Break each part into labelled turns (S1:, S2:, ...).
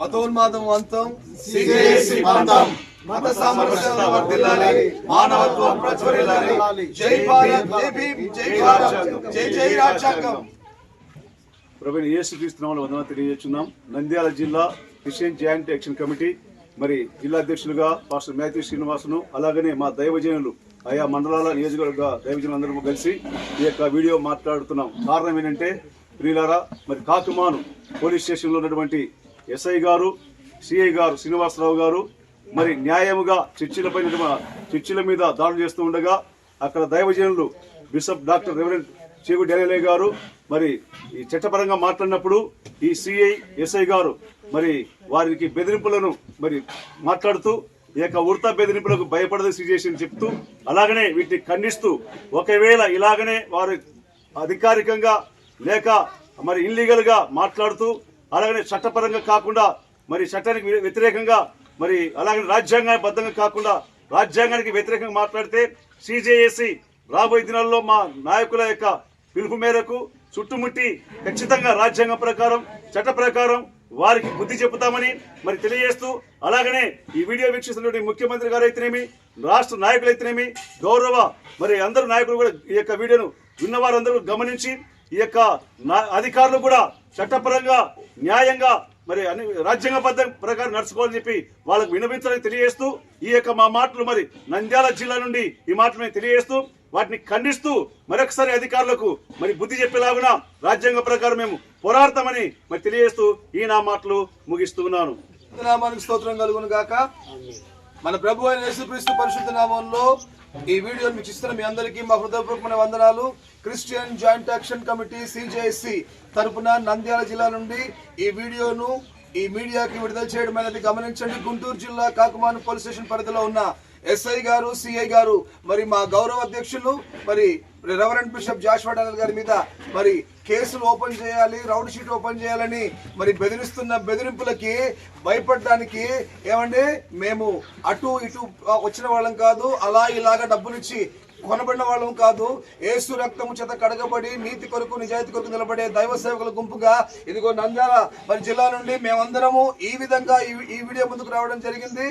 S1: మతోన్మాదం అంతం.
S2: సిజేసి పంతం
S1: మత. సామరస్యత వర్ధిల్లాలి. మానవత్వం ప్రజ్వరిల్లాలి జై భారత్. జై భీమ్. జై భారత్. జై జై రాజ్యాంగం.
S3: ప్రభుని యేసుక్రీస్తునామలు వందన తెలియజేస్తున్నాం. నంద్యాల జిల్లా క్రిస్టియన్ జాయింట్ యాక్షన్ కమిటీ. మరి జిల్లా అధ్యక్షులుగా పాస్టర్ మాథ్యూ శ్రీనివాసును అలాగనే మా దైవజనులు ఆయా మండలాల నియోజకవర్గ దైవజనులందరూ కలిసి ఈ యొక్క వీడియో మాట్లాడుతున్నాం. కారణం ఏంటంటే ప్రియులారా మరి కాకుమాను పోలీస్ స్టేషన్లో ఉన్నటువంటి ఎస్ఐ గారు సిఐ గారు శ్రీనివాసరావు గారు మరి న్యాయముగా చర్చిలపై చర్చిల మీద దాడులు చేస్తూ ఉండగా అక్కడ దైవజనులు bishop doctor reverend Chegu Dele గారు మరి ఈ చట్టపరంగా మాట్లాడినప్పుడు ఈ సిఐ ఎస్ఐ గారు మరి వారికి బెదిరింపులను మరి మాట్లాడుతూ ఈ యొక్క ఉడత బెదిరింపులకు భయపడదు సిచ్యుయేషన్ చెప్తూ అలాగనే వీటిని ఖండిస్తూ ఒకవేళ ఇలాగనే వారు అధికారికంగా లేక మరి ఇల్లీగల్గా మాట్లాడుతూ అలాగనే చట్టపరంగా కాకుండా మరి చట్టానికి వ్యతిరేకంగా మరి అలాగే రాజ్యాంగబద్ధంగా కాకుండా రాజ్యాంగానికి వ్యతిరేకంగా మాట్లాడితే సిజేఏసి రాబోయే దినాల్లో మా నాయకుల యొక్క పిలుపు మేరకు చుట్టుముట్టి ఖచ్చితంగా రాజ్యాంగం ప్రకారం చట్ట ప్రకారం వారికి బుద్ధి చెబుతామని మరి తెలియజేస్తూ అలాగనే ఈ వీడియో వీక్షిస్తున్నటువంటి ముఖ్యమంత్రి గారు అయితేనేమి రాష్ట్ర నాయకులు అయితేనేమి గౌరవ మరి అందరు నాయకులు కూడా ఈ యొక్క వీడియోను విన్నవారందరూ గమనించి ఈ యొక్క నా- అధికారులు కూడా చట్టపరంగా న్యాయంగా మరి అన్ని రాజ్యాంగ పద్ధతి ప్రకారం నడుచుకోవాలని చెప్పి వాళ్ళకు వినవించాలని తెలియజేస్తూ ఈ యొక్క మా మాటలు మరి నంద్యాల జిల్లా నుండి ఈ మాటలు మేము తెలియజేస్తూ వాటిని ఖండిస్తూ మరొకసారి అధికారులకు మరి బుద్ధి చెప్పేలాగున రాజ్యాంగ ప్రకారం మేము పోరాడతామని మరి తెలియజేస్తూ ఈ నా మాటలు
S1: ముగిస్తున్నాను. స్తోత్రం కలుగును గాక. మన ప్రభు అయిన యేసుక్రీస్తు పరిశుద్ధ నామంలో ఈ వీడియో మీకు ఇస్తున్న మీ అందరికీ మా హృదయపూర్వకమైన వందనాలు. Christian joint action committee CJSC తరపున నంద్యాల జిల్లా నుండి ఈ వీడియోను ఈ మీడియాకి విడుదల చేయడం అనేది గమనించండి. గుంటూరు జిల్లా కాకుమాను పోలీస్ స్టేషన్ పరిధిలో ఉన్న ఎస్ఐ గారు సిఐ గారు మరి మా గౌరవ అధ్యక్షులు మరి రెవరెంట్ బిషప్ జాష్ డానల్ గారి మీద మరి కేసులు ఓపెన్ చేయాలి రౌండ్ షీట్ ఓపెన్ చేయాలని మరి బెదిరిస్తున్న బెదిరింపులకి భయపడడానికి ఏమండి మేము అటు ఇటు వచ్చిన వాళ్ళం కాదు అలా ఇలాగా డబ్బులిచ్చి కొనబడిన వాళ్ళం కాదు. ఏసు రక్తము చేత కడగబడి నీతి కొరకు నిజాయితీ కొరకు నిలబడే దైవ సేవకుల గుంపుగా ఇదిగో నంద్యాల మరి జిల్లా నుండి మేమందరము ఈ విధంగా ఈ ఈ వీడియో ముందుకు రావడం జరిగింది.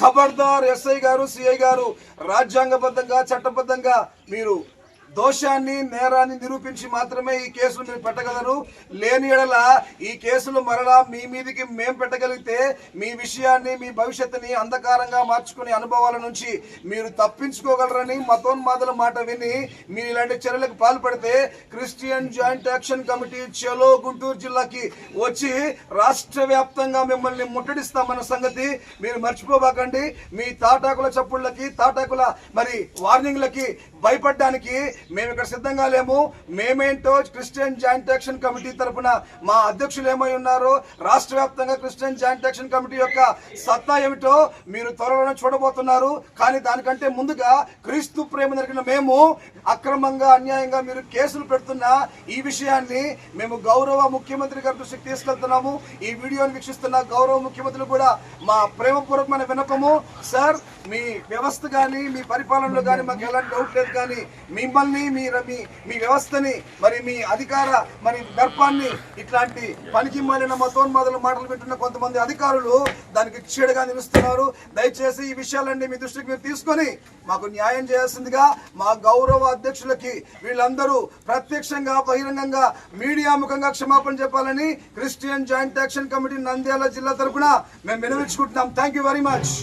S1: ఖబర్దార్ ఎస్ఐ గారు సిఐ గారు రాజ్యాంగబద్ధంగా చట్టబద్ధంగా మీరు దోషాన్ని నేరాన్ని నిరూపించి మాత్రమే ఈ కేసులు మీరు పెట్టగలరు లేని ఎడల ఈ కేసులు మరలా మీ మీదికి మేము పెట్టగలిగితే మీ విషయాన్ని మీ భవిష్యత్తుని అంధకారంగా మార్చుకునే అనుభవాల నుంచి మీరు తప్పించుకోగలరని మతోన్మాదుల మాట విని మీరు ఇలాంటి చర్యలకు పాల్పడితే క్రిస్టియన్ జాయింట్ యాక్షన్ కమిటీ చలో గుంటూరు జిల్లాకి వచ్చి రాష్ట్ర వ్యాప్తంగా మిమ్మల్ని ముట్టడిస్తామన్న సంగతి మీరు మర్చిపోబాకండి. మీ తాటాకుల చప్పుళ్ళకి తాటాకుల మరి వార్నింగ్లకి భయపడడానికి మేము ఇక్కడ సిద్ధంగా లేము. మేమేంటో క్రిస్టియన్ జాయింట్ యాక్షన్ కమిటీ తరపున మా అధ్యక్షులు ఏమై ఉన్నారో? రాష్ట్ర వ్యాప్తంగా క్రిస్టియన్ జాయింట్ యాక్షన్ కమిటీ యొక్క సత్తా ఏమిటో మీరు త్వరలో చూడబోతున్నారు. కానీ దానికంటే ముందుగా క్రీస్తు ప్రేమ జరిగిన మేము అక్రమంగా అన్యాయంగా మీరు కేసులు పెడుతున్న ఈ విషయాన్ని మేము గౌరవ ముఖ్యమంత్రి గారి దృష్టికి తీసుకెళ్తున్నాము. ఈ వీడియోని వీక్షిస్తున్న గౌరవ ముఖ్యమంత్రులు కూడా మా ప్రేమపూర్వకమైన విన్నపము. సార్ మీ వ్యవస్థ కానీ మీ పరిపాలనలో కానీ మాకు ఎలాంటి డౌట్ లేదు కానీ మిమ్మల్ని మీ మీ మీ వ్యవస్థని మరి మీ అధికార మరి దర్పాన్ని ఇట్లాంటి పనికి మాలిన మతోన్మాదుల మాటలు పెట్టిన కొంతమంది అధికారులు దానికి చెడుగా నిలుస్తున్నారు. దయచేసి ఈ విషయాలన్నీ మీ దృష్టికి మీరు తీసుకొని మాకు న్యాయం చేయాల్సిందిగా మా గౌరవ అధ్యక్షులకి వీళ్ళందరూ ప్రత్యక్షంగా బహిరంగంగా మీడియా ముఖంగా క్షమాపణ చెప్పాలని Christian joint action committee Nandyal జిల్లా తరఫున మేము వినవించుకుంటున్నాం. Thank you very much